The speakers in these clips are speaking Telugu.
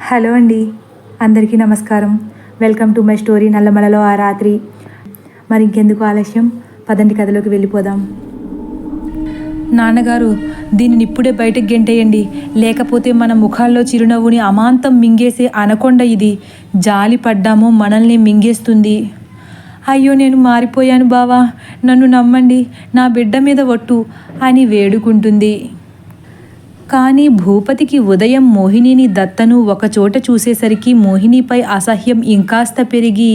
హలో అండి. అందరికీ నమస్కారం. వెల్కమ్ టు మై స్టోరీ నల్లమలలో ఆ రాత్రి. మరి ఇంకెందుకు ఆలస్యం? పదండి కథలోకి వెళ్ళిపోదాం. నాన్నగారు దీనిని ఇప్పుడే బయటకు గెంటేయండి. లేకపోతే మన ముఖాల్లో చిరునవ్వుని అమాంతం మింగేసే అనకొండ ఇది. జాలి పడ్డామో మనల్ని మింగేస్తుంది. అయ్యో నేను మారిపోయాను బావా. నన్ను నమ్మండి. నా బిడ్డ మీద ఒట్టు అని వేడుకుంటుంది. కానీ భూపతికి ఉదయం మోహినిని దత్తను ఒకచోట చూసేసరికి మోహినిపై అసహ్యం ఇంకాస్త పెరిగి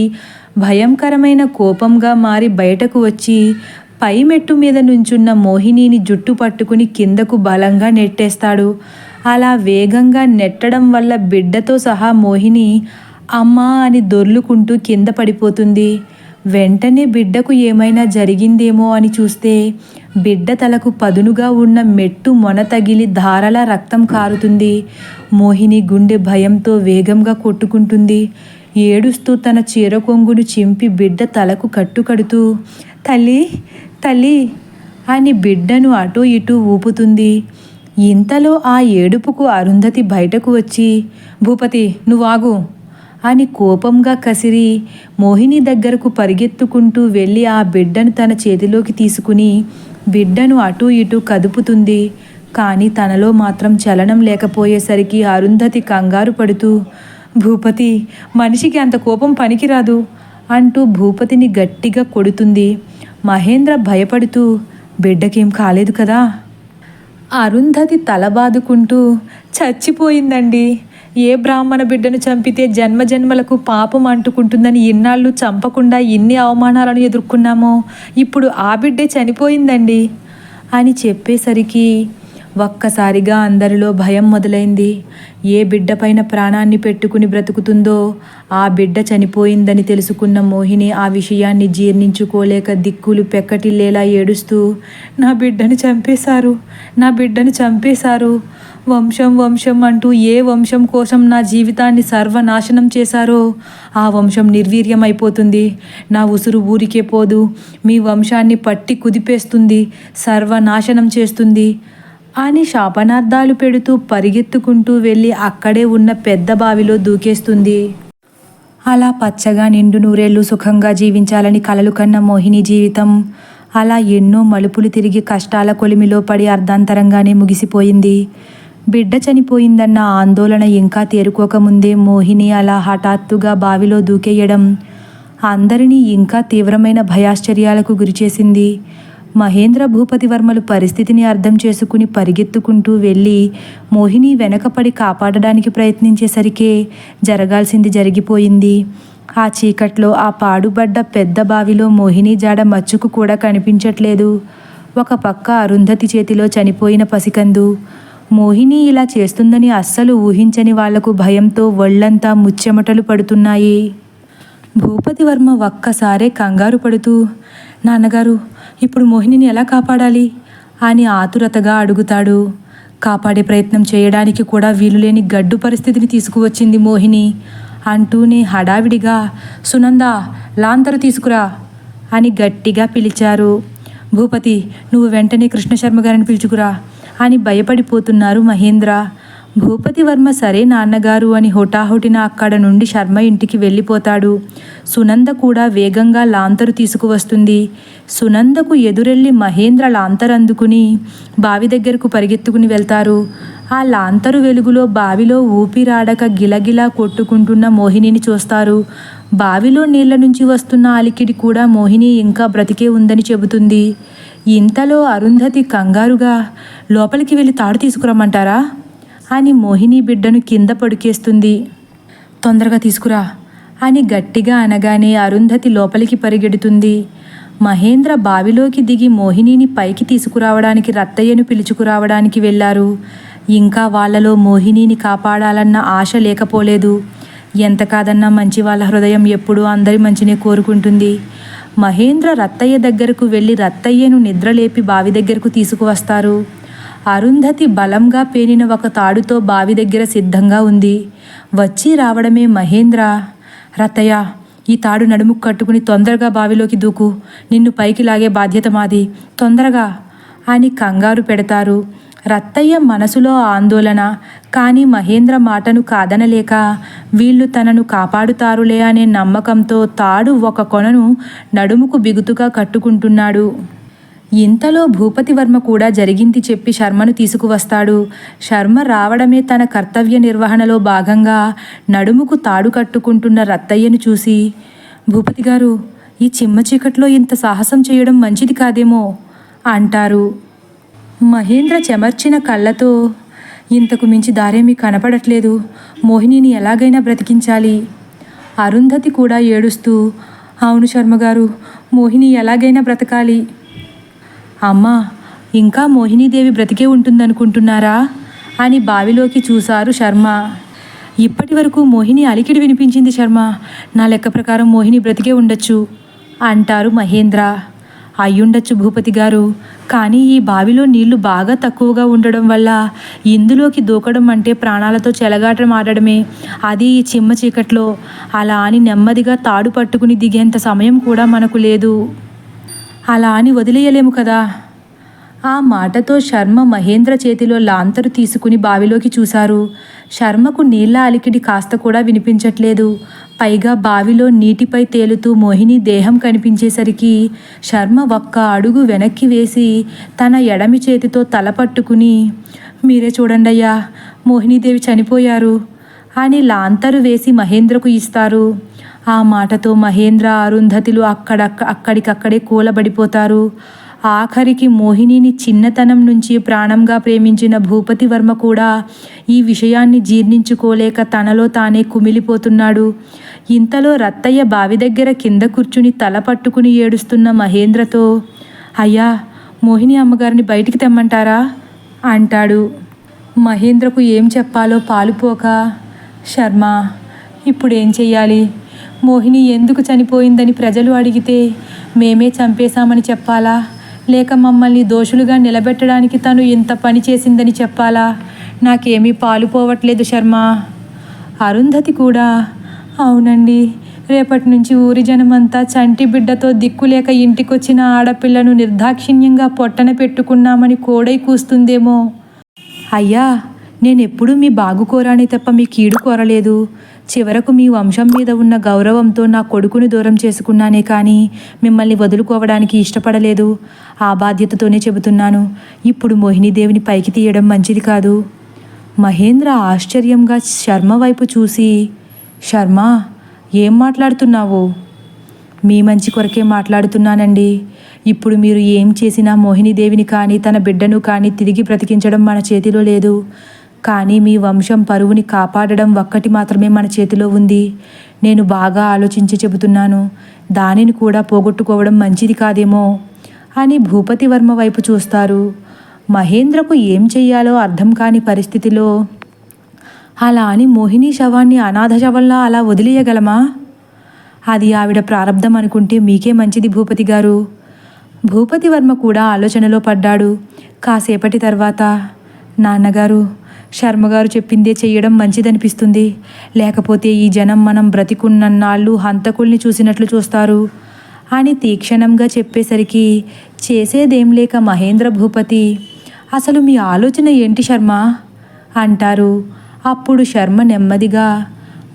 భయంకరమైన కోపంగా మారి బయటకు వచ్చి పై మెట్టు మీద నుంచున్న మోహినిని జుట్టు పట్టుకుని కిందకు బలంగా నెట్టేస్తాడు. అలా వేగంగా నెట్టడం వల్ల బిడ్డతో సహా మోహిని అమ్మా అని దొర్లుకుంటూ కింద పడిపోతుంది. వెంటనే బిడ్డకు ఏమైనా జరిగిందేమో అని చూస్తే బిడ్డ తలకు పదునుగా ఉన్న మెట్టు మొన తగిలి ధారల రక్తం కారుతుంది. మోహిని గుండె భయంతో వేగంగా కొట్టుకుంటుంది. ఏడుస్తూ తన చీర కొంగును చింపి బిడ్డ తలకు కట్టుకడుతూ తల్లి తల్లి అని బిడ్డను అటూ ఇటూ ఊపుతుంది. ఇంతలో ఆ ఏడుపుకు అరుంధతి బయటకు వచ్చి భూపతి నువ్వు అని కోపంగా కసిరి మోహిని దగ్గరకు పరిగెత్తుకుంటూ వెళ్ళి ఆ బిడ్డను తన చేతిలోకి తీసుకుని బిడ్డను అటూ ఇటూ కదుపుతుంది. కానీ తనలో మాత్రం చలనం లేకపోయేసరికి అరుంధతి కంగారు పడుతూ భూపతి మనిషికి అంత కోపం పనికిరాదు అంటూ భూపతిని గట్టిగా కొడుతుంది. మహేంద్ర భయపడుతూ బిడ్డకేం కాలేదు కదా? అరుంధతి తల బాదుకుంటూ చచ్చిపోయిందండి. ఏ బ్రాహ్మణ బిడ్డను చంపితే జన్మ జన్మలకు పాపం అంటుకుంటుందని ఇన్నాళ్ళు చంపకుండా ఎన్ని అవమానాలను ఎదుర్కొన్నామో? ఇప్పుడు ఆ బిడ్డే చనిపోయిందండి అని చెప్పేసరికి ఒక్కసారిగా అందరిలో భయం మొదలైంది. ఏ బిడ్డపైన ప్రాణాన్ని పెట్టుకుని బ్రతుకుతుందో ఆ బిడ్డ చనిపోయిందని తెలుసుకున్న మోహిని ఆ విషయాన్ని జీర్ణించుకోలేక దిక్కులు పెక్కటిల్లేలా ఏడుస్తూ నా బిడ్డను చంపేశారు నా బిడ్డను చంపేశారు వంశం వంశం అంటూ ఏ వంశం కోసం నా జీవితాన్ని సర్వనాశనం చేశారో ఆ వంశం నిర్వీర్యమైపోతుంది. నా ఉసురు ఊరికే పోదు. మీ వంశాన్ని పట్టి కుదిపేస్తుంది. సర్వనాశనం చేస్తుంది. అని శాపనార్థాలు పెడుతూ పరిగెత్తుకుంటూ వెళ్ళి అక్కడే ఉన్న పెద్ద బావిలో దూకేస్తుంది. అలా పచ్చగా నిండు నూరేళ్ళు సుఖంగా జీవించాలని కలలు కన్న మోహిని జీవితం. అలా ఎన్నో మలుపులు తిరిగి కష్టాల కొలిమిలో పడి అర్ధాంతరంగానే ముగిసిపోయింది. బిడ్డ చనిపోయిందన్న ఆందోళన ఇంకా తేరుకోకముందే మోహిని అలా హఠాత్తుగా బావిలో దూకేయడం అందరినీ ఇంకా తీవ్రమైన భయాశ్చర్యాలకు గురిచేసింది. మహేంద్ర భూపతివర్మలు పరిస్థితిని అర్థం చేసుకుని పరిగెత్తుకుంటూ వెళ్ళి మోహిని వెనకపడి కాపాడడానికి ప్రయత్నించేసరికే జరగాల్సింది జరిగిపోయింది. ఆ చీకట్లో ఆ పాడుబడ్డ పెద్ద బావిలో మోహిని జాడ మచ్చుకు కూడా కనిపించట్లేదు. ఒక పక్క అరుంధతి చేతిలో చనిపోయిన పసికందు మోహిని ఇలా చేస్తుందని అస్సలు ఊహించని వాళ్ళకు భయంతో ఒళ్ళంతా ముచ్చెమటలు పడుతున్నాయి. భూపతి వర్మ ఒక్కసారే కంగారు పడుతూ నాన్నగారు ఇప్పుడు మోహినిని ఎలా కాపాడాలి? అని ఆతురతగా అడుగుతాడు. కాపాడే ప్రయత్నం చేయడానికి కూడా వీలులేని గడ్డు పరిస్థితిని తీసుకువచ్చింది మోహిని. అంటూనే హడావిడిగా సునంద లాంతరు తీసుకురా అని గట్టిగా పిలిచారు. భూపతి నువ్వు వెంటనే కృష్ణశర్మ గారిని పిలుచుకురా. అని భయపడిపోతున్నారు మహేంద్ర. భూపతి వర్మ సరే నాన్నగారు అని హుటాహుటిన అక్కడ నుండి శర్మ ఇంటికి వెళ్ళిపోతాడు. సునంద కూడా వేగంగా లాంతరు తీసుకువస్తుంది. సునందకు ఎదురెళ్ళి మహేంద్ర లాంతరు అందుకుని బావి దగ్గరకు పరిగెత్తుకుని వెళ్తారు. ఆ లాంతరు వెలుగులో బావిలో ఊపిరాడక గిలగిలా కొట్టుకుంటున్న మోహినిని చూస్తారు. బావిలో నీళ్ళ నుంచి వస్తున్న అలికిడి కూడా మోహిని ఇంకా బ్రతికే ఉందని చెబుతుంది. ఇంతలో అరుంధతి కంగారుగా లోపలికి వెళ్ళి తాడు తీసుకురమ్మంటారా? అని మోహిని బిడ్డను కింద పడుకేస్తుంది. తొందరగా తీసుకురా అని గట్టిగా అనగానే అరుంధతి లోపలికి పరిగెడుతుంది. మహేంద్ర బావిలోకి దిగి మోహినిని పైకి తీసుకురావడానికి రత్తయ్యను పిలుచుకురావడానికి వెళ్ళారు. ఇంకా వాళ్ళలో మోహినిని కాపాడాలన్న ఆశ లేకపోలేదు. ఎంత కాదన్నా మంచి వాళ్ళ హృదయం ఎప్పుడూ అందరి మంచినే కోరుకుంటుంది. మహేంద్ర రత్తయ్య దగ్గరకు వెళ్ళి రత్తయ్యను నిద్రలేపి బావి దగ్గరకు తీసుకువస్తారు. అరుంధతి బలంగా పేనిన ఒక తాడుతో బావి దగ్గర సిద్ధంగా ఉంది. వచ్చి రావడమే మహేంద్ర. రత్తయ్య ఈ తాడు నడుము కట్టుకుని తొందరగా బావిలోకి దూకు. నిన్ను పైకి లాగే బాధ్యత మాది. తొందరగా అని కంగారు పెడతారు. రత్తయ్య మనసులో ఆందోళన కానీ మహేంద్ర మాటను కాదనలేక వీళ్ళు తనను కాపాడుతారులే అనే నమ్మకంతో తాడు ఒక కొనను నడుముకు బిగుతుగా కట్టుకుంటున్నాడు. ఇంతలో భూపతివర్మ కూడా జరిగింది చెప్పి శర్మను తీసుకువస్తాడు. శర్మ రావడమే తన కర్తవ్య నిర్వహణలో భాగంగా నడుముకు తాడు కట్టుకుంటున్న రత్తయ్యను చూసి భూపతి గారు ఈ చిమ్మ చీకట్లో ఇంత సాహసం చేయడం మంచిది కాదేమో అంటారు. మహేంద్ర చెమర్చిన కళ్ళతో ఇంతకు మించి దారేమీ కనపడట్లేదు. మోహినిని ఎలాగైనా బ్రతికించాలి. అరుంధతి కూడా ఏడుస్తూ అవును శర్మగారు మోహిని ఎలాగైనా బ్రతకాలి. అమ్మా ఇంకా మోహినీదేవి బ్రతికే ఉంటుందనుకుంటున్నారా? అని బావిలోకి చూశారు శర్మ. ఇప్పటి వరకు మోహిని అలికిడి వినిపించింది శర్మ. నా లెక్క ప్రకారం మోహిని బ్రతికే ఉండొచ్చు అంటారు మహేంద్ర. అయ్యుండొచ్చు భూపతి గారు. కానీ ఈ బావిలో నీళ్ళు బాగా తక్కువగా ఉండడం వల్ల ఇందులోకి దూకడం అంటే ప్రాణాలతో చెలగాటం ఆడడమే. అది ఈ చిమ్మ చీకట్లో అలా అని నెమ్మదిగా తాడు పట్టుకుని దిగేంత సమయం కూడా మనకు లేదు. అలా అని వదిలేయలేము కదా. ఆ మాటతో శర్మ మహేంద్ర చేతిలో లాంతరు తీసుకుని బావిలోకి చూశారు. శర్మకు నీళ్ళ అలికిడి కాస్త కూడా వినిపించట్లేదు. పైగా బావిలో నీటిపై తేలుతూ మోహిని దేహం కనిపించేసరికి శర్మ ఒక్క అడుగు వెనక్కి వేసి తన ఎడమి చేతితో తల పట్టుకుని మీరే చూడండయ్యా మోహినీదేవి చనిపోయారు అని లాంతరు వేసి మహేంద్రకు ఇస్తారు. ఆ మాటతో మహేంద్ర అరుంధతిలు అక్కడ అక్కడికక్కడే కూలబడిపోతారు. ఆఖరికి మోహినిని చిన్నతనం నుంచి ప్రాణంగా ప్రేమించిన భూపతి వర్మ కూడా ఈ విషయాన్ని జీర్ణించుకోలేక తనలో తానే కుమిలిపోతున్నాడు. ఇంతలో రత్తయ్య బావి దగ్గర కింద కూర్చుని తల పట్టుకుని ఏడుస్తున్న మహేంద్రతో అయ్యా మోహిని అమ్మగారిని బయటికి తెమ్మంటారా? అంటాడు. మహేంద్రకు ఏం చెప్పాలో పాలుపోక శర్మ ఇప్పుడేం చెయ్యాలి? మోహిని ఎందుకు చనిపోయిందని ప్రజలు అడిగితే మేమే చంపేశామని చెప్పాలా? లేక మమ్మల్ని దోషులుగా నిలబెట్టడానికి తను ఇంత పని చేసిందని చెప్పాలా? నాకేమీ పాలుపోవట్లేదు శర్మ. అరుంధతి కూడా అవునండి రేపటి నుంచి ఊరి జనమంతా చంటి బిడ్డతో దిక్కులేక ఇంటికొచ్చిన ఆడపిల్లను నిర్దాక్షిణ్యంగా పొట్టన పెట్టుకున్నామని కోడై కూస్తుందేమో. అయ్యా నేనెప్పుడూ మీ బాగు కోరాని తప్ప మీ కీడు కోరలేదు. చివరకు మీ వంశం మీద ఉన్న గౌరవంతో నా కొడుకుని దూరం చేసుకున్నానే కానీ మిమ్మల్ని వదులుకోవడానికి ఇష్టపడలేదు. ఆ బాధ్యతతోనే చెబుతున్నాను. ఇప్పుడు మోహినీదేవిని పైకి తీయడం మంచిది కాదు. మహేంద్ర ఆశ్చర్యంగా శర్మ వైపు చూసి శర్మ ఏం మాట్లాడుతున్నావు? మీ మంచి కొరకే మాట్లాడుతున్నానండి. ఇప్పుడు మీరు ఏం చేసినా మోహినీదేవిని కానీ తన బిడ్డను కానీ తిరిగి బ్రతికించడం మన చేతిలో లేదు. కానీ మీ వంశం పరువుని కాపాడడం ఒక్కటి మాత్రమే మన చేతిలో ఉంది. నేను బాగా ఆలోచించి చెబుతున్నాను. దానిని కూడా పోగొట్టుకోవడం మంచిది కాదేమో అని భూపతి వర్మ వైపు చూస్తారు. మహేంద్రకు ఏం చెయ్యాలో అర్థం కాని పరిస్థితిలో అలా అని మోహిని శవాన్ని అనాథ శవంలా అలా వదిలేయగలమా? అది ఆవిడ ప్రారంధం అనుకుంటే మీకే మంచిది భూపతి గారు. భూపతి వర్మ కూడా ఆలోచనలో పడ్డాడు. కాసేపటి తర్వాత నాన్నగారు శర్మగారు చెప్పిందే చెయ్యడం మంచిదనిపిస్తుంది. లేకపోతే ఈ జనం మనం బ్రతికున్నన్నాళ్ళు హంతకుల్ని చూసినట్లు చూస్తారు. అని తీక్షణంగా చెప్పేసరికి చేసేదేం లేక మహేంద్ర భూపతి అసలు మీ ఆలోచన ఏంటి శర్మ? అంటారు. అప్పుడు శర్మ నెమ్మదిగా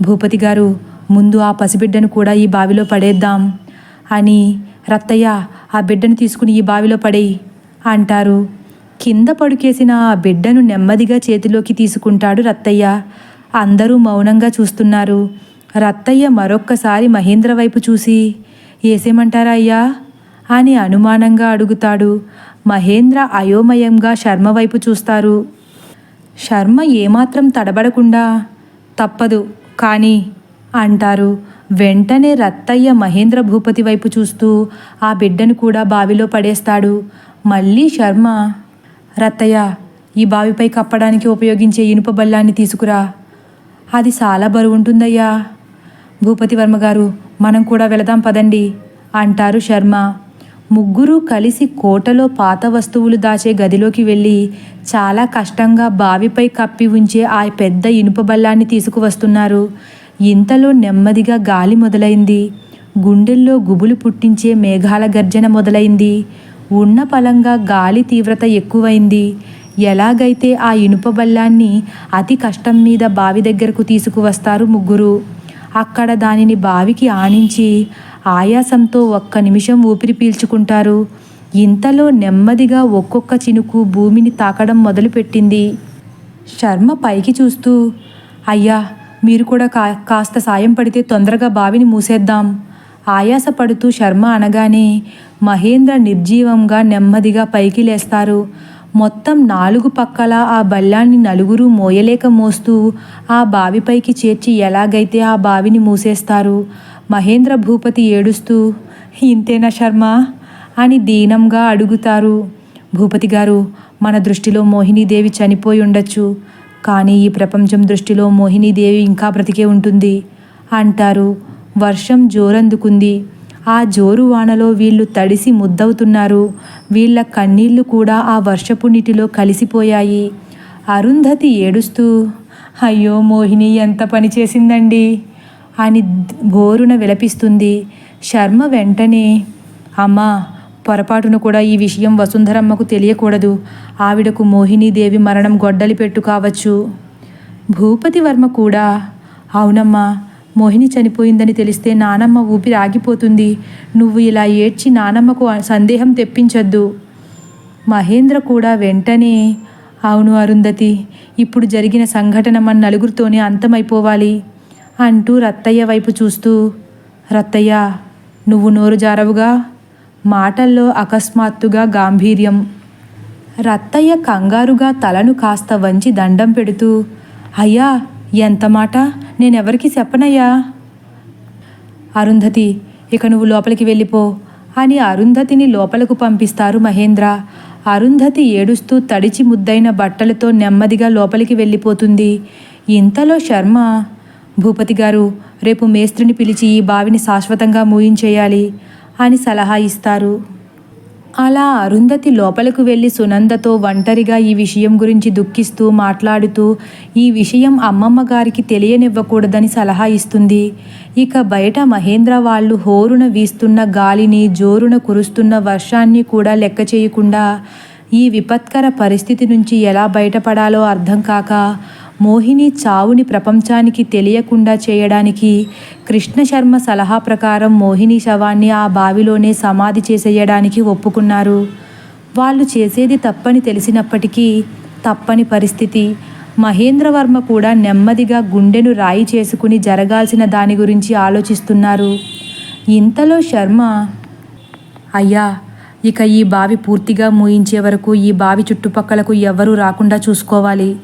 భూపతి గారు ముందు ఆ పసిబిడ్డను కూడా ఈ బావిలో పడేద్దాం. అని రత్తయ్య ఆ బిడ్డను తీసుకుని ఈ బావిలో పడేయి అంటారు. కింద పడుకేసిన ఆ బిడ్డను నెమ్మదిగా చేతిలోకి తీసుకుంటాడు రత్తయ్య. అందరూ మౌనంగా చూస్తున్నారు. రత్తయ్య మరొక్కసారి మహేంద్ర వైపు చూసి ఏసేమంటారా అయ్యా? అని అనుమానంగా అడుగుతాడు. మహేంద్ర అయోమయంగా శర్మ వైపు చూస్తారు. శర్మ ఏమాత్రం తడబడకుండా తప్పదు కానీ అంటారు. వెంటనే రత్తయ్య మహేంద్ర భూపతి వైపు చూస్తూ ఆ బిడ్డను కూడా బావిలో పడేస్తాడు. మళ్ళీ శర్మ రత్తయ్య ఈ బావిపై కప్పడానికి ఉపయోగించే ఇనుప బల్లాన్ని తీసుకురా. అది చాలా బరువుంటుందయ్యా. భూపతి వర్మగారు మనం కూడా వెళదాం పదండి అంటారు శర్మ. ముగ్గురు కలిసి కోటలో పాత వస్తువులు దాచే గదిలోకి వెళ్ళి చాలా కష్టంగా బావిపై కప్పి ఉంచే ఆ పెద్ద ఇనుప బల్లాన్ని తీసుకువస్తున్నారు. ఇంతలో నెమ్మదిగా గాలి మొదలైంది. గుండెల్లో గుబులు పుట్టించే మేఘాల గర్జన మొదలైంది. ఉన్న పలంగా గాలి తీవ్రత ఎక్కువైంది. ఎలాగైతే ఆ ఇనుప బల్లాన్ని అతి కష్టం మీద బావి దగ్గరకు తీసుకువస్తారు ముగ్గురు. అక్కడ దానిని బావికి ఆనించి ఆయాసంతో ఒక్క నిమిషం ఊపిరి పీల్చుకుంటారు. ఇంతలో నెమ్మదిగా ఒక్కొక్క చినుకు భూమిని తాకడం మొదలుపెట్టింది. శర్మ పైకి చూస్తూ అయ్యా మీరు కూడా కా కాస్త సాయం పడితే తొందరగా బావిని మూసేద్దాం. ఆయాసపడుతూ శర్మ అనగానే మహేంద్ర నిర్జీవంగా నెమ్మదిగా పైకి లేస్తారు. మొత్తం నాలుగు పక్కల ఆ బల్లాన్ని నలుగురు మోయలేక మోస్తూ ఆ బావిపైకి చేర్చి ఎలాగైతే ఆ బావిని మూసేస్తారు. మహేంద్ర భూపతి ఏడుస్తూ ఇంతేనా శర్మ అని దీనంగా అడుగుతారు. భూపతి గారు మన దృష్టిలో మోహినీదేవి చనిపోయి ఉండొచ్చు. కానీ ఈ ప్రపంచం దృష్టిలో మోహినీదేవి ఇంకా బ్రతికే ఉంటుంది అంటారు. వర్షం జోరందుకుంది. ఆ జోరు వానలో వీళ్ళు తడిసి ముద్దవుతున్నారు. వీళ్ళ కన్నీళ్ళు కూడా ఆ వర్షపు నీటిలో కలిసిపోయాయి. అరుంధతి ఏడుస్తూ అయ్యో మోహిని ఎంత పని చేసిందండి? అని బోరున విలపిస్తుంది. శర్మ వెంటనే అమ్మా పొరపాటును కూడా ఈ విషయం వసుంధరమ్మకు తెలియకూడదు. ఆవిడకు మోహినీదేవి మరణం గొడ్డలి పెట్టు కావచ్చు. భూపతి వర్మ కూడా అవునమ్మా మోహిని చనిపోయిందని తెలిస్తే నానమ్మ ఊపిరి ఆగిపోతుంది నువ్వు ఇలా ఏడ్చి నానమ్మకు సందేహం తెప్పించొద్దు. మహేంద్ర కూడా వెంటనే అవును అరుంధతి ఇప్పుడు జరిగిన సంఘటన మన నలుగురితోనే అంతమైపోవాలి అంటూ రత్తయ్య వైపు చూస్తూ రత్తయ్య నువ్వు నోరు జారవుగా? మాటల్లో అకస్మాత్తుగా గాంభీర్యం. రత్తయ్య కంగారుగా తలను కాస్త వంచి దండం పెడుతూ అయ్యా ఎంత మాట? నేనెవరికి చెప్పనయ్యా? అరుంధతి ఇక నువ్వు లోపలికి వెళ్ళిపో. అని అరుంధతిని లోపలకు పంపిస్తారు మహేంద్ర. అరుంధతి ఏడుస్తూ తడిచి ముద్దైన బట్టలతో నెమ్మదిగా లోపలికి వెళ్ళిపోతుంది. ఇంతలో శర్మ భూపతి గారు రేపు మేస్త్రిని పిలిచి ఈ బావిని శాశ్వతంగా మూయించేయాలి అని సలహా ఇస్తారు. అలా అరుంధతి లోపలకు వెళ్ళి సునందతో ఒంటరిగా ఈ విషయం గురించి దుఃఖిస్తూ మాట్లాడుతూ ఈ విషయం అమ్మమ్మ గారికి తెలియనివ్వకూడదని సలహా ఇస్తుంది. ఇక బయట మహేంద్ర వాళ్ళు హోరున వీస్తున్న గాలిని జోరున కురుస్తున్న వర్షాన్ని కూడా లెక్క చేయకుండా ఈ విపత్కర పరిస్థితి నుంచి ఎలా బయటపడాలో అర్థం కాక మోహిని చావుని ప్రపంచానికి తెలియకుండా చేయడానికి కృష్ణ శర్మ సలహా ప్రకారం మోహిని శవాన్ని ఆ బావిలోనే సమాధి చేసేయడానికి ఒప్పుకున్నారు. వాళ్ళు చేసేది తప్పని తెలిసినప్పటికీ తప్పని పరిస్థితి. మహేంద్రవర్మ కూడా నెమ్మదిగా గుండెను రాయి చేసుకుని జరగాల్సిన దాని గురించి ఆలోచిస్తున్నారు. ఇంతలో శర్మ అయ్యా ఇక ఈ బావి పూర్తిగా మూయించే వరకు ఈ బావి చుట్టుపక్కలకు ఎవ్వరూ రాకుండా చూసుకోవాలి.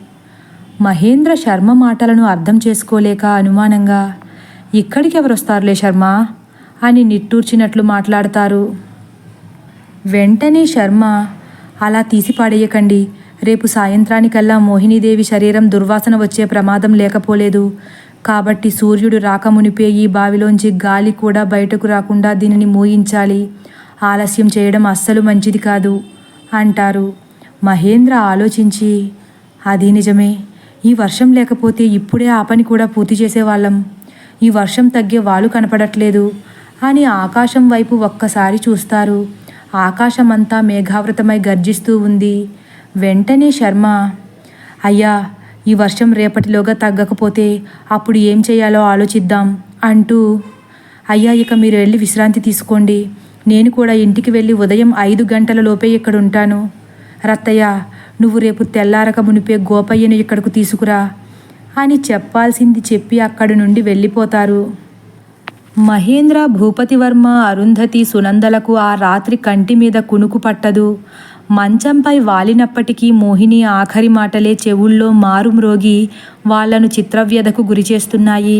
మహేంద్ర శర్మ మాటలను అర్థం చేసుకోలేక అనుమానంగా ఇక్కడికి ఎవరొస్తారులే శర్మ? అని నిట్టూర్చినట్లు మాట్లాడతారు. వెంటనే శర్మ అలా తీసి పాడేయకండి. రేపు సాయంత్రానికల్లా మోహినీదేవి శరీరం దుర్వాసన వచ్చే ప్రమాదం లేకపోలేదు. కాబట్టి సూర్యుడు రాకమునిపే ఈ బావిలోంచి గాలి కూడా బయటకు రాకుండా దీనిని మూయించాలి. ఆలస్యం చేయడం అస్సలు మంచిది కాదు అంటారు. మహేంద్ర ఆలోచించి అది నిజమే. ఈ వర్షం లేకపోతే ఇప్పుడే ఆ పని కూడా పూర్తి చేసేవాళ్ళం. ఈ వర్షం తగ్గే వాళ్ళు కనపడట్లేదు. అని ఆకాశం వైపు ఒక్కసారి చూస్తారు. ఆకాశమంతా మేఘావృతమై గర్జిస్తూ ఉంది. వెంటనే శర్మ అయ్యా ఈ వర్షం రేపటిలోగా తగ్గకపోతే అప్పుడు ఏం చేయాలో ఆలోచిద్దాం అంటూ అయ్యా ఇక మీరు వెళ్ళి విశ్రాంతి తీసుకోండి. నేను కూడా ఇంటికి వెళ్ళి ఉదయం ఐదు గంటల లోపే ఇక్కడ ఉంటాను రత్తయ్య నువ్వు రేపు తెల్లారక మునిపే గోపయ్యను ఇక్కడకు తీసుకురా అని చెప్పాల్సింది చెప్పి అక్కడి నుండి వెళ్ళిపోతారు. మహేంద్ర భూపతివర్మ అరుంధతి సునందలకు ఆ రాత్రి కంటి మీద కునుకు పట్టదు. మంచంపై వాలినప్పటికీ మోహిని ఆఖరి మాటలే చెవుల్లో మారుమ్రోగి వాళ్ళను చిత్రవ్యధకు గురిచేస్తున్నాయి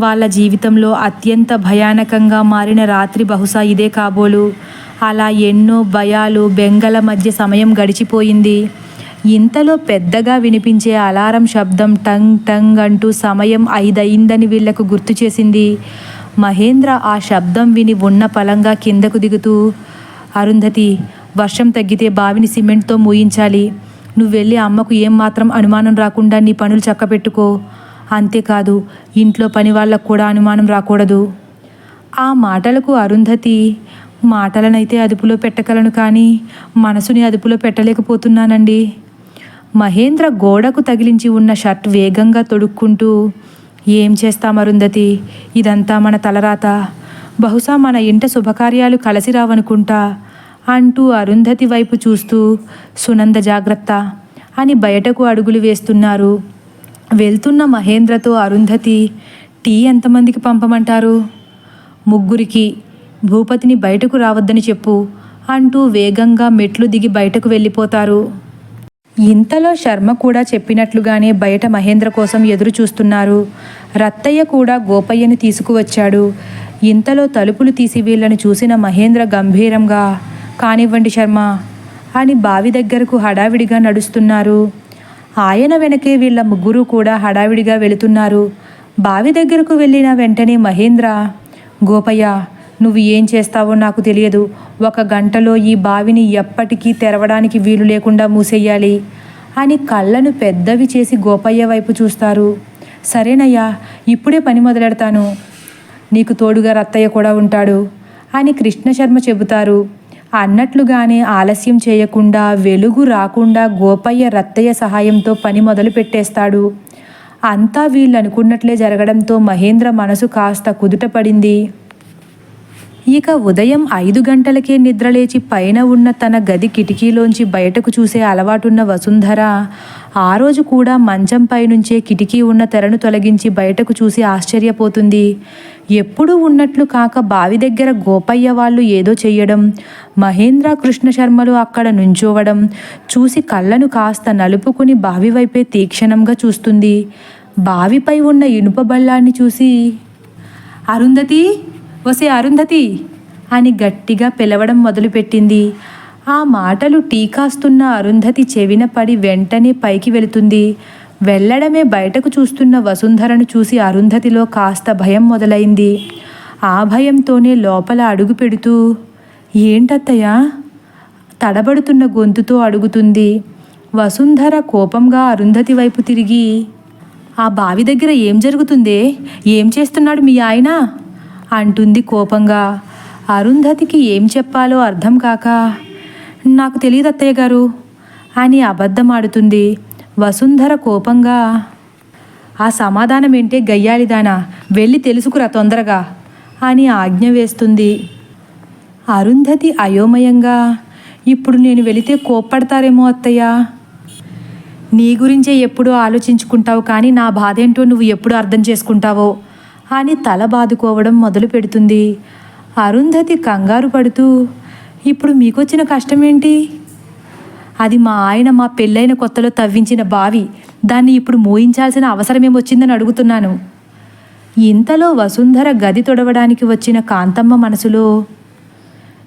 వాళ్ళ జీవితంలో అత్యంత భయానకంగా మారిన రాత్రి బహుశా ఇదే కాబోలు. అలా ఎన్నో భయాలు బెంగల మధ్య సమయం గడిచిపోయింది. ఇంతలో పెద్దగా వినిపించే అలారం శబ్దం టంగ్ టంగ్ అంటూ సమయం ఐదయిందని వీళ్ళకు గుర్తు చేసింది. మహేంద్ర ఆ శబ్దం విని ఉన్న పలంగా కిందకు దిగుతూ అరుంధతి వర్షం తగ్గితే బావిని సిమెంట్తో మూయించాలి. నువ్వు వెళ్ళి అమ్మకు ఏం మాత్రం అనుమానం రాకుండా నీ పనులు చక్కబెట్టుకో అంతేకాదు ఇంట్లో పని వాళ్ళకు కూడా అనుమానం రాకూడదు ఆ మాటలకు అరుంధతి మాటలనైతే అదుపులో పెట్టగలను కానీ మనసుని అదుపులో పెట్టలేకపోతున్నానండి. మహేంద్ర గోడకు తగిలించి ఉన్న షర్ట్ వేగంగా తొడుక్కుంటూ ఏం చేస్తాం అరుంధతి? ఇదంతా మన తలరాత. బహుశా మన ఇంట శుభకార్యాలు కలిసి రావనుకుంటా అంటూ అరుంధతి వైపు చూస్తూ సునంద జాగ్రత్త అని బయటకు అడుగులు వేస్తున్నారు. వెళ్తున్న మహేంద్రతో అరుంధతి టీ ఎంతమందికి పంపమంటారు? ముగ్గురికి. భూపతిని బయటకు రావద్దని చెప్పు అంటూ వేగంగా మెట్లు దిగి బయటకు వెళ్ళిపోతారు. ఇంతలో శర్మ కూడా చెప్పినట్లుగానే బయట మహేంద్ర కోసం ఎదురు చూస్తున్నారు. రత్తయ్య కూడా గోపయ్యని తీసుకువచ్చాడు. ఇంతలో తలుపులు తీసి వీళ్ళని చూసిన మహేంద్ర గంభీరంగా కానివ్వండి శర్మ అని బావి దగ్గరకు హడావిడిగా నడుస్తున్నారు. ఆయన వెనకే వీళ్ళ ముగ్గురు కూడా హడావిడిగా వెళుతున్నారు. బావి దగ్గరకు వెళ్ళిన వెంటనే మహేంద్ర గోపయ్య నువ్వు ఏం చేస్తావో నాకు తెలియదు. ఒక గంటలో ఈ బావిని ఎప్పటికీ తెరవడానికి వీలు లేకుండా మూసేయాలి అని కళ్ళను పెద్దవి చేసి గోపయ్య వైపు చూస్తారు. సరేనయ్యా ఇప్పుడే పని మొదలెడతాను. నీకు తోడుగా రత్తయ్య కూడా ఉంటాడు అని కృష్ణశర్మ చెబుతారు. అన్నట్లుగానే ఆలస్యం చేయకుండా వెలుగు రాకుండా గోపయ్య రత్తయ్య సహాయంతో పని మొదలు పెట్టేస్తాడు. అంతా వీళ్ళనుకున్నట్లే జరగడంతో మహేంద్ర మనసు కాస్త కుదుటపడింది. ఇక ఉదయం ఐదు గంటలకే నిద్రలేచి పైన ఉన్న తన గది కిటికీలోంచి బయటకు చూసే అలవాటున్న వసుంధర ఆ రోజు కూడా మంచంపై నుంచే కిటికీ ఉన్న తెరను తొలగించి బయటకు చూసి ఆశ్చర్యపోతుంది. ఎప్పుడూ ఉన్నట్లు కాక బావి దగ్గర గోపయ్య వాళ్ళు ఏదో చెయ్యడం మహేంద్ర కృష్ణ శర్మలు అక్కడ నుంచోవడం చూసి కళ్ళను కాస్త నలుపుకుని బావి వైపే తీక్షణంగా చూస్తుంది. బావిపై ఉన్న ఇనుప బళ్ళాన్ని చూసి అరుంధతి వసే అరుంధతి! అని గట్టిగా పిలవడం మొదలుపెట్టింది. ఆ మాటలు టీకాస్తున్న అరుంధతి చెవిన పడి వెంటనే పైకి వెళుతుంది. వెళ్ళడమే బయటకు చూస్తున్న వసుంధరను చూసి అరుంధతిలో కాస్త భయం మొదలైంది. ఆ భయంతోనే లోపల అడుగు పెడుతూ ఏంటత్తయ్యా? తడబడుతున్న గొంతుతో అడుగుతుంది. వసుంధర కోపంగా అరుంధతి వైపు తిరిగి ఆ బావి దగ్గర ఏం జరుగుతుందే? ఏం చేస్తున్నాడు మీ ఆయన? అంటుంది కోపంగా. అరుంధతికి ఏం చెప్పాలో అర్థం కాక నాకు తెలియదు అత్తయ్య గారు అని అబద్ధమాడుతుంది వసుంధర కోపంగా. ఆ సమాధానం ఏంటే గయ్యాలిదానా వెళ్ళి తెలుసుకురా తొందరగా అని ఆజ్ఞ వేస్తుంది. అరుంధతి అయోమయంగా ఇప్పుడు నేను వెళితే కోప్పడతారేమో అత్తయ్య. నీ గురించే ఎప్పుడూ ఆలోచించుకుంటావు కానీ నా బాధ ఏంటో నువ్వు ఎప్పుడు అర్థం చేసుకుంటావో. అని తల బాదుకోవడం మొదలు పెడుతుంది. అరుంధతి కంగారు పడుతూ ఇప్పుడు మీకొచ్చిన కష్టం ఏంటి అది మా ఆయన మా పెళ్ళైన కొత్తలో తవ్వించిన బావి. దాన్ని ఇప్పుడు మోయించాల్సిన అవసరమేమొచ్చిందని అడుగుతున్నాను. ఇంతలో వసుంధర గది తొడవడానికి వచ్చిన కాంతమ్మ మనసులో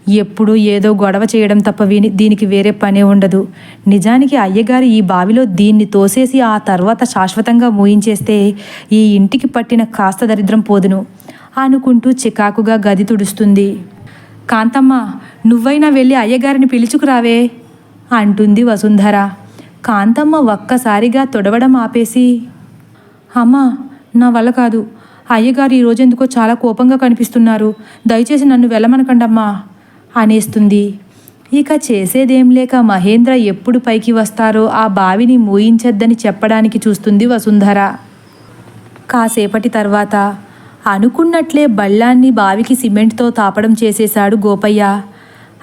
ఎప్పుడూ ఏదో గొడవ చేయడం తప్ప విని దీనికి వేరే పనే ఉండదు. నిజానికి అయ్యగారు ఈ బావిలో దీన్ని తోసేసి ఆ తర్వాత శాశ్వతంగా మూయించేస్తే ఈ ఇంటికి పట్టిన కాస్త దరిద్రం పోదును అనుకుంటూ చికాకుగా గది తుడుస్తుంది. కాంతమ్మ నువ్వైనా వెళ్ళి అయ్యగారిని పిలుచుకురావే అంటుంది వసుంధర. కాంతమ్మ ఒక్కసారిగా తొడవడం ఆపేసి అమ్మా నా వల్ల కాదు. అయ్యగారు ఈరోజు ఎందుకో చాలా కోపంగా కనిపిస్తున్నారు. దయచేసి నన్ను వెళ్ళమనకండమ్మా. అనేస్తుంది. ఇక చేసేదేం లేక మహేంద్ర ఎప్పుడు పైకి వస్తారో ఆ బావిని మూయించద్దని చెప్పడానికి చూస్తుంది వసుంధర. కాసేపటి తర్వాత అనుకున్నట్లే బళ్ళాన్ని బావికి సిమెంట్తో తాపడం చేసేశాడు గోపయ్య.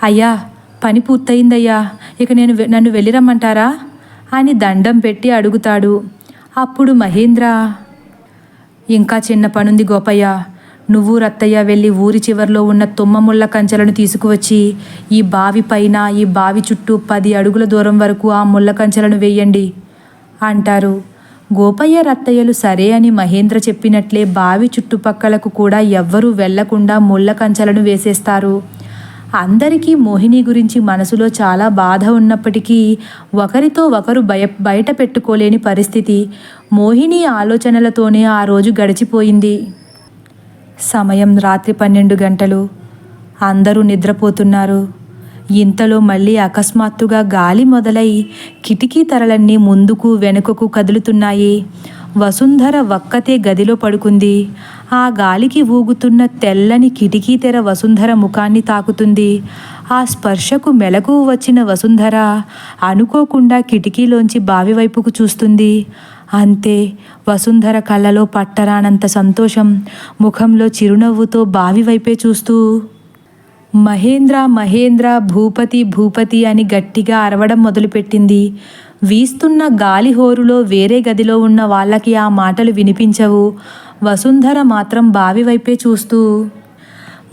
అయ్యా పని పూర్తయిందయ్యా ఇక నేను నన్ను వెళ్ళిరమ్మంటారా? అని దండం పెట్టి అడుగుతాడు. అప్పుడు మహేంద్ర ఇంకా చిన్న పనుంది గోపయ్య. నువ్వు రత్తయ్య వెళ్ళి ఊరి చివర్లో ఉన్న తుమ్మముళ్ళ కంచెలను తీసుకువచ్చి ఈ బావి పైన ఈ బావి చుట్టూ పది అడుగుల దూరం వరకు ఆ ముళ్ళ కంచెలను వేయండి అంటారు. గోపయ్య రత్తయ్యలు సరే అని మహేంద్ర చెప్పినట్లే బావి చుట్టుపక్కలకు కూడా ఎవ్వరూ వెళ్ళకుండా ముళ్ళ కంచెలను వేసేస్తారు. అందరికీ మోహిని గురించి మనసులో చాలా బాధ ఉన్నప్పటికీ ఒకరితో ఒకరు భయ బయట పెట్టుకోలేని పరిస్థితి. మోహిని ఆలోచనలతోనే ఆ రోజు గడిచిపోయింది. సమయం రాత్రి పన్నెండు గంటలు. అందరూ నిద్రపోతున్నారు. ఇంతలో మళ్ళీ అకస్మాత్తుగా గాలి మొదలై కిటికీ తరలన్నీ ముందుకు వెనుకకు కదులుతున్నాయి. వసుంధర వక్కతే గదిలో పడుకుంది. ఆ గాలికి ఊగుతున్న తెల్లని కిటికీ తెర వసుంధర ముఖాన్ని తాకుతుంది. ఆ స్పర్శకు మెలకు వచ్చిన వసుంధర అనుకోకుండా కిటికీలోంచి బావి వైపుకు చూస్తుంది. అంతే. వసుంధర కళ్ళలో పట్టరానంత సంతోషం ముఖంలో చిరునవ్వుతో బావి వైపే చూస్తూ. మహేంద్ర మహేంద్ర భూపతి భూపతి అని గట్టిగా అరవడం మొదలుపెట్టింది. వీస్తున్న గాలి హోరులో వేరే గదిలో ఉన్న వాళ్ళకి ఆ మాటలు వినిపించవు. వసుంధర మాత్రం బావి వైపే చూస్తూ.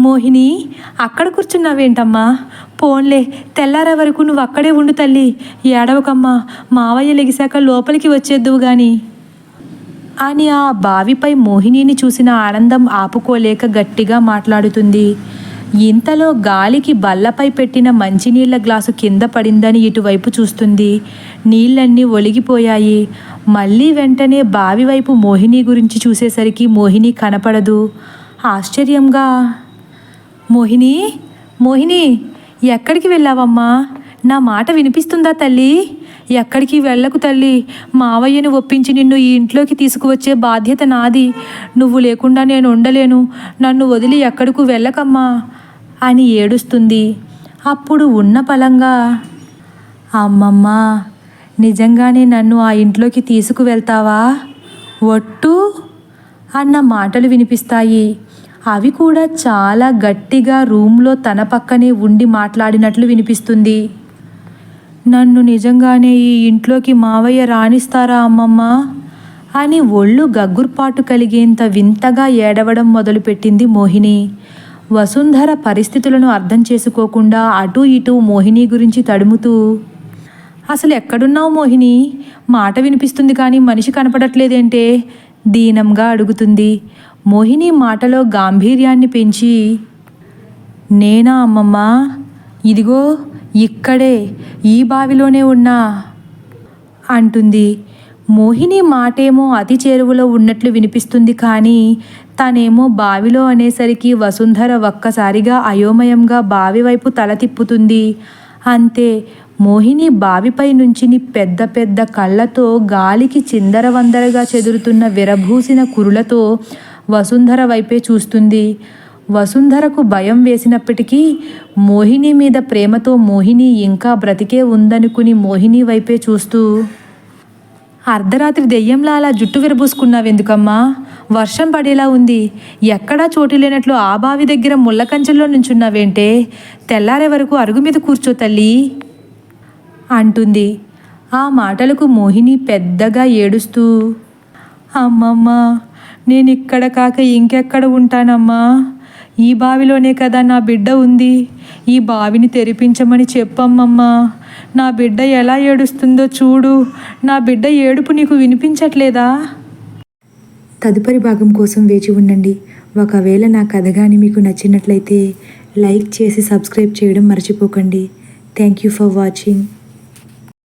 మోహిని అక్కడ కూర్చున్నావేంటమ్మా? పోన్లే తెల్లారే వరకు నువ్వు అక్కడే ఉండు తల్లి. ఏడవకమ్మా మావయ్య లెగిశాక లోపలికి వచ్చేద్దువు గాని. అని ఆ బావిపై మోహినిని చూసిన ఆనందం ఆపుకోలేక గట్టిగా మాట్లాడుతుంది. ఇంతలో గాలికి బల్లపై పెట్టిన మంచినీళ్ళ గ్లాసు కింద పడిందని ఇటువైపు చూస్తుంది. నీళ్ళన్నీ ఒలిగిపోయాయి. మళ్ళీ వెంటనే బావి వైపు మోహిని గురించి చూసేసరికి మోహిని కనపడదు. ఆశ్చర్యంగా మోహిని మోహిని ఎక్కడికి వెళ్ళావమ్మా? నా మాట వినిపిస్తుందా తల్లి? ఎక్కడికి వెళ్ళకు తల్లి? మావయ్యను ఒప్పించి నిన్ను ఈ ఇంట్లోకి తీసుకువచ్చే బాధ్యత నాది. నువ్వు లేకుండా నేను ఉండలేను. నన్ను వదిలి ఎక్కడికి వెళ్ళకమ్మా? అని ఏడుస్తుంది. అప్పుడు ఉన్న పలంగా అమ్మమ్మ నిజంగానే నన్ను ఆ ఇంట్లోకి తీసుకువెళ్తావా? ఒట్టు అన్న మాటలు వినిపిస్తాయి. అవి కూడా చాలా గట్టిగా రూమ్లో తన పక్కనే ఉండి మాట్లాడినట్లు వినిపిస్తుంది. నన్ను నిజంగానే ఈ ఇంట్లోకి మావయ్య రాణిస్తారా అమ్మమ్మ? అని ఒళ్ళు గగ్గుర్పాటు కలిగేంత వింతగా ఏడవడం మొదలుపెట్టింది మోహిని. వసుంధర పరిస్థితులను అర్థం చేసుకోకుండా అటూ ఇటూ మోహిని గురించి తడుముతూ అసలు ఎక్కడున్నావు మోహిని? మాట వినిపిస్తుంది కానీ మనిషి కనపడట్లేదేంటే? దీనంగా అడుగుతుంది. మోహిని మాటలో గాంభీర్యాన్ని పెంచి నేనా అమ్మమ్మ ఇదిగో ఇక్కడే ఈ బావిలోనే ఉన్నా అంటుంది. మోహిని మాటేమో అతి చేరువలో ఉన్నట్లు వినిపిస్తుంది కానీ తనేమో బావిలో అనేసరికి వసుంధర ఒక్కసారిగా అయోమయంగా బావి వైపు తల తిప్పుతుంది. అంతే మోహిని బావిపై నుంచిని పెద్ద పెద్ద కళ్ళతో గాలికి చిందరవందరగా చెదురుతున్న విరభూసిన కురులతో వసుంధర వైపే చూస్తుంది. వసుంధరకు భయం వేసినప్పటికీ మోహిని మీద ప్రేమతో మోహిని ఇంకా బ్రతికే ఉందనుకుని మోహిని వైపే చూస్తూ అర్ధరాత్రి దెయ్యంలా అలా జుట్టు విరబూసుకున్నావెందుకమ్మా? వర్షం పడేలా ఉంది. ఎక్కడా చోటు లేనట్లు ఆ బావి దగ్గర ముళ్ళకంచెల్లో నుంచున్నావేంటే? తెల్లారే వరకు అరుగు మీద కూర్చో తల్లి. అంటుంది. ఆ మాటలకు మోహిని పెద్దగా ఏడుస్తూ అమ్మమ్మ నేను ఇక్కడ కాక ఇంకెక్కడ ఉంటానమ్మా? ఈ బావిలోనే కదా నా బిడ్డ ఉంది. ఈ బావిని తెరిపించమని చెప్పమ్మమ్మా. నా బిడ్డ ఎలా ఏడుస్తుందో చూడు. నా బిడ్డ ఏడుపు నీకు వినిపించట్లేదా? తదుపరి భాగం కోసం వేచి ఉండండి. ఒకవేళ నా కథ కానీ మీకు నచ్చినట్లయితే లైక్ చేసి సబ్స్క్రైబ్ చేయడం మర్చిపోకండి. Thank you for watching.